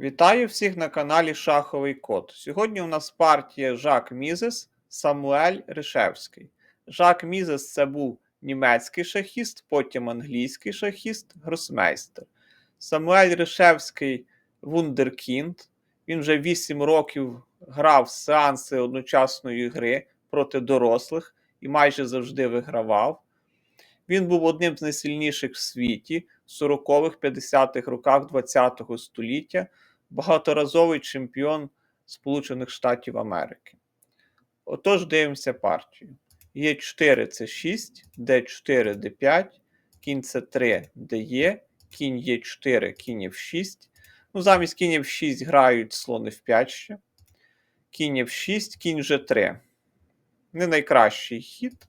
Вітаю всіх на каналі Шаховий Код. Сьогодні у нас партія Жак Мізес, Самуель Ришевський. Жак Мізес це був німецький шахіст, потім англійський шахіст, гросмейстер. Самуель Ришевський вундеркінд. Він вже 8 років грав сеанси одночасної гри проти дорослих і майже завжди вигравав. Він був одним з найсильніших в світі в 40-х, 50-х роках ХХ століття, багаторазовий чемпіон Сполучених Штатів Америки. Отож, дивимося партію. Є4 це 6, Д4, Д5, кінь С3, Дє, кінь Є4, кінь F6. Ну, замість кінь F6 грають слон F5 ще. Кінь F6, кінь G3. Не найкращий хід.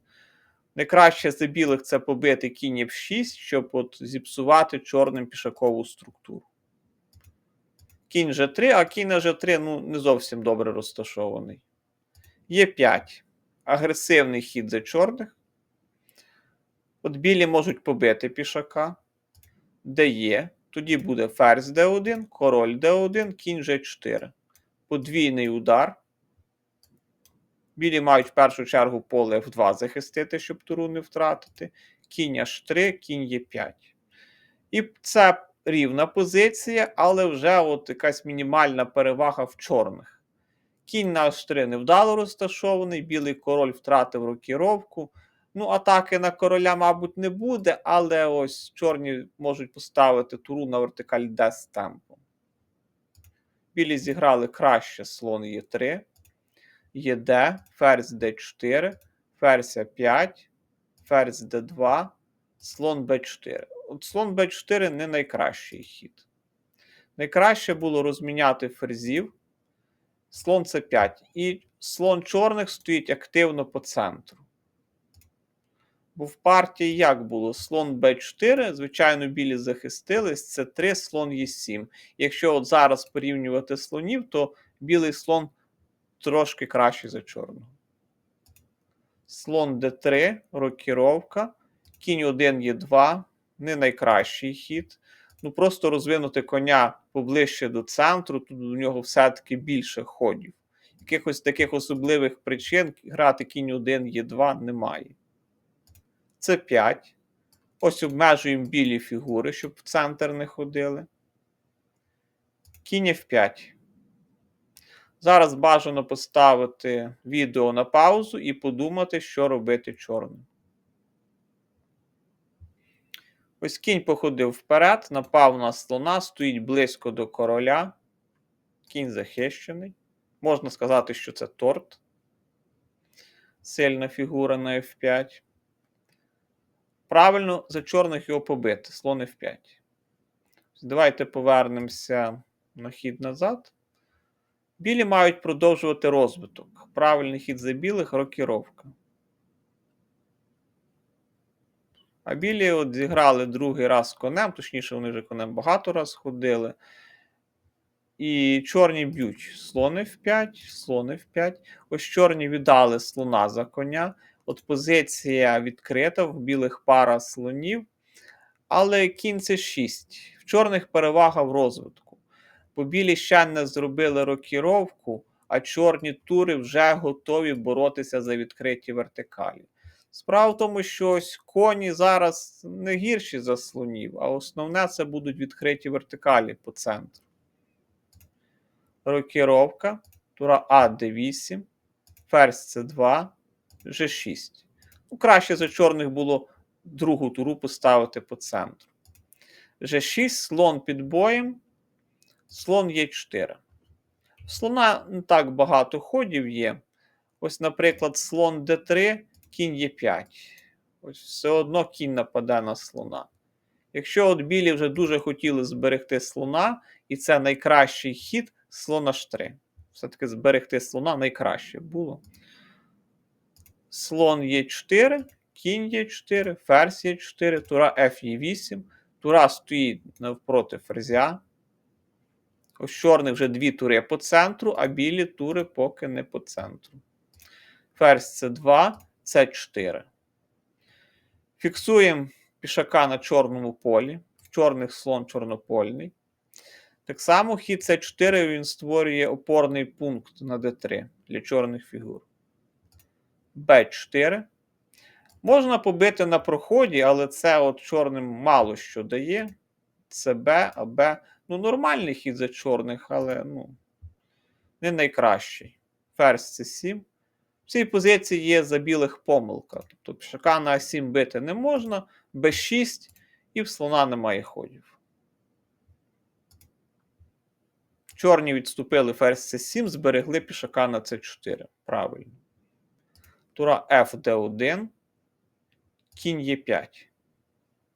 Найкраще за білих це побити кінь F6, щоб от зіпсувати чорним пішакову структуру. Кінь G3, а кінь на G3 ну, не зовсім добре розташований. Є5. Агресивний хід за чорних. От білі можуть побити пішака. Де є. Тоді буде ферзь D1, король D1, кінь G4. Подвійний удар. Білі мають в першу чергу поле F2 захистити, щоб туру не втратити. Кінь H3, кінь Е5. І це рівна позиція, але вже от якась мінімальна перевага в чорних. Кінь на H3 невдало розташований, білий король втратив рокіровку. Ну, атаки на короля, мабуть, не буде, але ось чорні можуть поставити туру на вертикаль D з темпом. Білі зіграли краще слон Е3. ЄД, ферзь d4, ферзь А5, ферзь d2, слон b4. От слон b4 не найкращий хід. Найкраще було розміняти ферзів. Слон c5. І слон чорних стоїть активно по центру. Бо в партії як було? Слон b4, звичайно, білі захистились, це 3 слон Е7. Якщо от зараз порівнювати слонів, то білий слон трошки краще за чорного. Слон d3, рокіровка, кінь 1 є 2 не найкращий хід. Ну, просто розвинути коня поближче до центру, тут у нього все-таки більше ходів. Якихось таких особливих причин грати кінь 1 є 2 немає. Це 5. Ось обмежуємо білі фігури, щоб в центр не ходили. Кінь F5. Зараз бажано поставити відео на паузу і подумати, що робити чорним. Ось кінь походив вперед, напав на слона, стоїть близько до короля. Кінь захищений. Можна сказати, що це торт. Сильна фігура на F5. Правильно за чорних його побити. Слон F5. Давайте повернемося на хід назад. Білі мають продовжувати розвиток. Правильний хід за білих рокіровка. А білі от зіграли другий раз конем, точніше, вони вже конем багато раз ходили. І чорні б'ють слон F5, слон F5. Ось чорні віддали слона за коня. От позиція відкрита в білих пара слонів. Але кінь це 6. В чорних перевага в розвитку. Бо білі ще не зробили рокіровку, а чорні тури вже готові боротися за відкриті вертикалі. Справа в тому, що ось коні зараз не гірші за слонів, а основне це будуть відкриті вертикалі по центру. Рокіровка, тура А d8, ферзь С2, G6. Ну, краще за чорних було другу туру поставити по центру. G6, слон під боєм, слон Е4. Слона не так багато ходів є. Ось, наприклад, слон d3, кінь Е5. Ось все одно кінь нападе на слона. Якщо от білі вже дуже хотіли зберегти слона, і це найкращий хід слон H3. Все-таки зберегти слона найкраще було. Слон Е4, кінь Е4, ферзь Е4, тура Ф8. Тура стоїть навпроти ферзя. Ось чорних вже дві тури по центру, а білі тури поки не по центру. Ферзь С2, С4. Фіксуємо пішака на чорному полі. В чорних слон чорнопольний. Так само хід С4 він створює опорний пункт на Д3 для чорних фігур. Б4. Можна побити на проході, але це от чорним мало що дає. Це Б, а Б. Ну, нормальний хід за чорних, але ну, не найкращий. Ферзь С7. В цій позиції є за білих помилка. Тобто пішака на А7 бити не можна, Б6 і в слона немає ходів. Чорні відступили ферзь С7, зберегли пішака на С4. Правильно. Тура Ф Д1. Кінь Е5.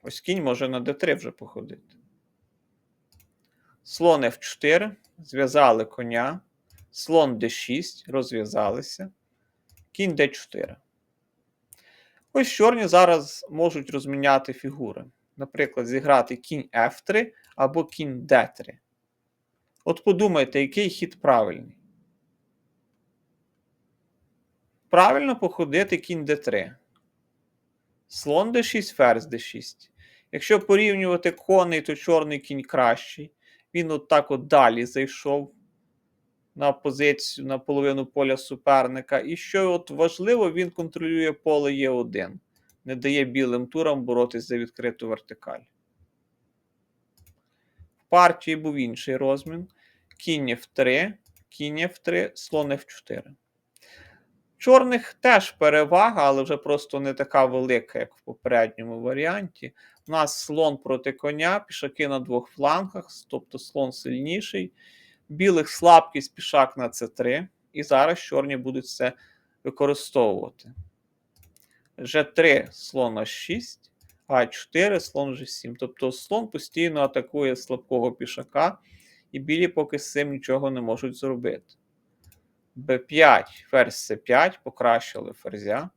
Ось кінь може на Д3 вже походити. Слон F4. Зв'язали коня. Слон D6. Розв'язалися. Кінь D4. Ось чорні зараз можуть розміняти фігури. Наприклад, зіграти кінь F3 або кінь D3. От подумайте, який хід правильний. Правильно походити кінь d3. Слон d6, ферзь d6. Якщо порівнювати коней, то чорний кінь кращий. Він от так от далі зайшов на позицію на половину поля суперника. І що от важливо, він контролює поле Е1. Не дає білим турам боротись за відкриту вертикаль. В партії був інший розмін. Кінь F3, кінь F3, слон F4. Чорних теж перевага, але вже просто не така велика, як в попередньому варіанті. У нас слон проти коня, пішаки на двох флангах, тобто слон сильніший. Білих слабкість пішак на С3. І зараз чорні будуть це використовувати. G3 слон А6, А4, слон G7. Тобто слон постійно атакує слабкого пішака, і білі поки з цим нічого не можуть зробити. Б5, ферзь С5, покращили ферзя.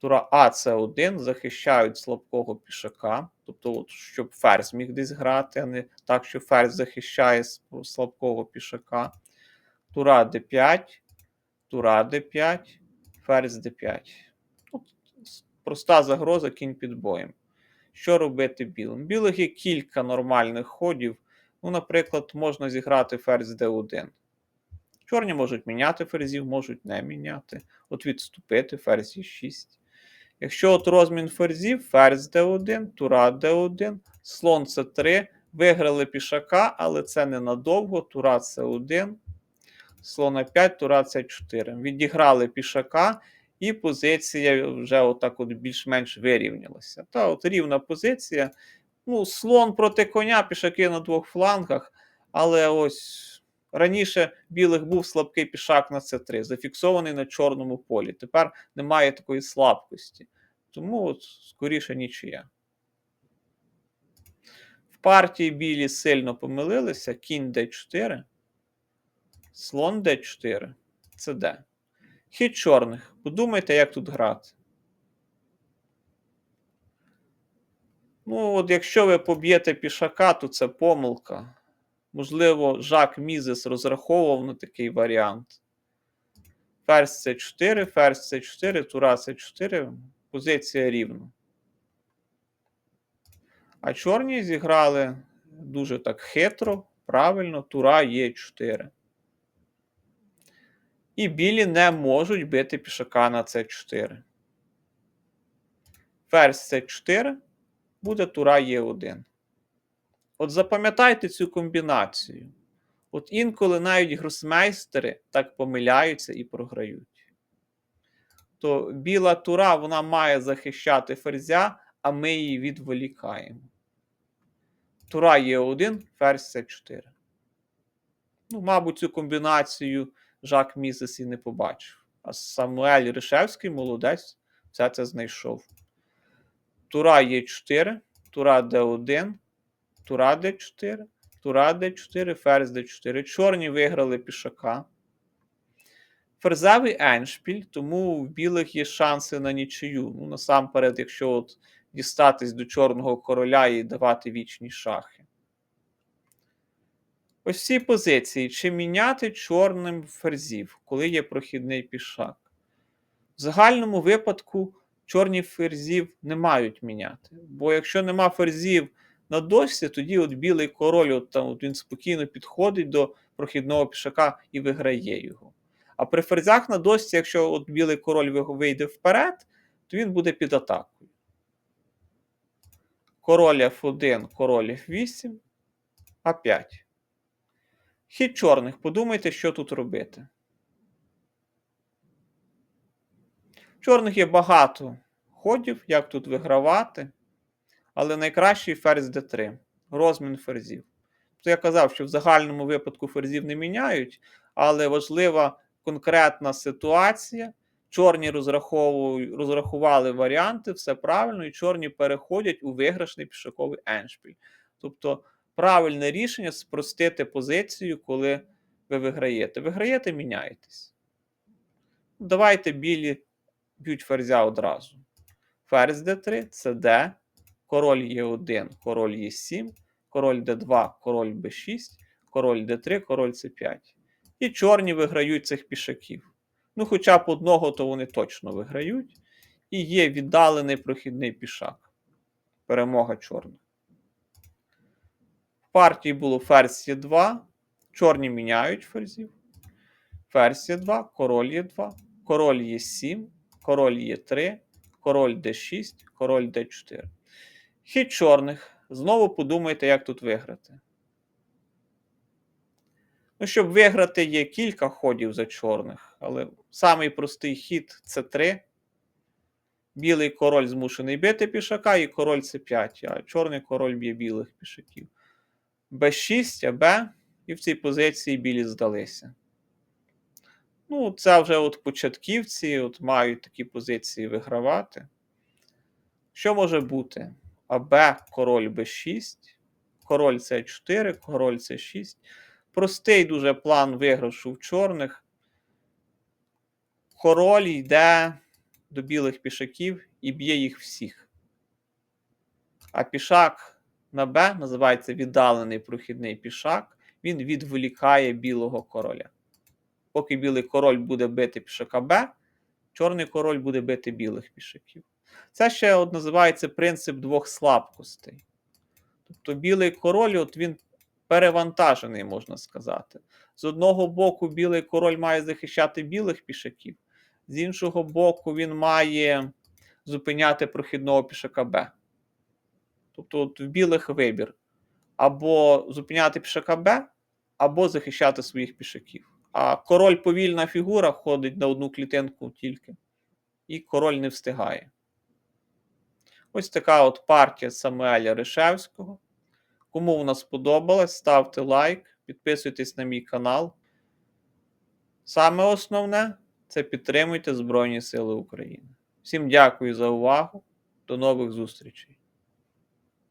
Тура А С1 захищають слабкого пішака. Тобто, от, щоб ферзь міг десь грати, а не так, що ферзь захищає слабкого пішака. Тура Д5, Тура Д5, ферзь Д5. Тут проста загроза кінь під боєм. Що робити білим? Білих є кілька нормальних ходів. Ну, наприклад, можна зіграти ферзь Д1. Чорні можуть міняти ферзів, можуть не міняти. От відступити ферзь 6. Якщо от розмін ферзів, ферзь d1, тура d1, слон c3, виграли пішака, але це ненадовго. Тура c1, слон a5, тура c4. Відіграли пішака, і позиція вже отак от більш-менш вирівнялася. Та от рівна позиція. Ну, Слон проти коня, пішаки на двох флангах, але ось. Раніше білих був слабкий пішак на С3, зафіксований на чорному полі. Тепер немає такої слабкості. Тому от, скоріше нічия. В партії білі сильно помилилися. Кінь d4, слон d4, це Д. Хід чорних. Подумайте, як тут грати. Ну, от якщо ви поб'єте пішака, то це помилка. Можливо, Жак Мізес розраховував на такий варіант. Ферзь С4, ферзь С4, тура С4, позиція рівна. А чорні зіграли дуже так хитро, правильно, тура Е4. І білі не можуть бити пішака на С4. Ферзь С4 буде тура Е1. От запам'ятайте цю комбінацію. От інколи навіть гросмейстери так помиляються і програють. То біла тура вона має захищати ферзя, а ми її відволікаємо. Тура є 1 ферзь це 4. Ну, мабуть, цю комбінацію Жак Місес і не побачив. А Самуель Ришевський молодець, все це знайшов. Тура є 4, тура Д1. Тура Д4, Тура Д4, ферзь Д4. Чорні виграли пішака. Ферзевий еншпіль, тому в білих є шанси на нічию. Ну, насамперед, якщо от дістатись до чорного короля і давати вічні шахи. Ось ці позиції. Чи міняти чорним ферзів, коли є прохідний пішак? В загальному випадку чорні ферзів не мають міняти. Бо якщо нема ферзів, на дошці, тоді от білий король, от там от він спокійно підходить до прохідного пішака і виграє його. А при ферзях на дошці, якщо от білий король вийде вперед, то він буде під атакою. Король F1, король F8, А5. Хід чорних. Подумайте, що тут робити. Чорних є багато ходів, як тут вигравати. Але найкращий ферзь d3. Розмін ферзів. То я казав, що в загальному випадку ферзів не міняють, але важлива конкретна ситуація. Чорні розрахували варіанти, все правильно, і чорні переходять у виграшний пішаковий еншпіль. Тобто правильне рішення спростити позицію, коли ви виграєте. Виграєте, міняєтесь. Давайте білі б'ють ферзя одразу. Ферзь d3, це d, король Е1, король Е7, король d2, король b6, король d3, король c5. І чорні виграють цих пішаків. Ну, хоча б одного, то вони точно виграють. І є віддалений прохідний пішак. Перемога чорних. В партії було ферзь Е2. Чорні міняють ферзів. Ферзь Е2, король Е2, король Е7, король Е3, король Д6, король Д4. Хід чорних. Знову подумайте, як тут виграти. Ну, щоб виграти, є кілька ходів за чорних, але самий простий хід це 3. Білий король змушений бити пішака, і король С5, а чорний король б'є білих пішаків. Б6, а Б, і в цій позиції білі здалися. Ну, це вже от початківці от мають такі позиції вигравати. Що може бути? АБ, король Б6, король С4, король С6. Простий дуже план виграшу в чорних. Король йде до білих пішаків і б'є їх всіх. А пішак на Б називається віддалений прохідний пішак. Він відволікає білого короля. Поки білий король буде бити пішака Б, чорний король буде бити білих пішаків. Це ще от називається принцип двох слабкостей. Тобто білий король, от він перевантажений, можна сказати. З одного боку, білий король має захищати білих пішаків, з іншого боку, він має зупиняти прохідного пішака Б. Тобто от в білих вибір. Або зупиняти пішака Б, або захищати своїх пішаків. А король повільна фігура ходить на одну клітинку тільки, і король не встигає. Ось така от партія Самуеля Ришевського. Кому вона сподобалась, ставте лайк, підписуйтесь на мій канал. Саме основне це підтримуйте Збройні Сили України. Всім дякую за увагу. До нових зустрічей!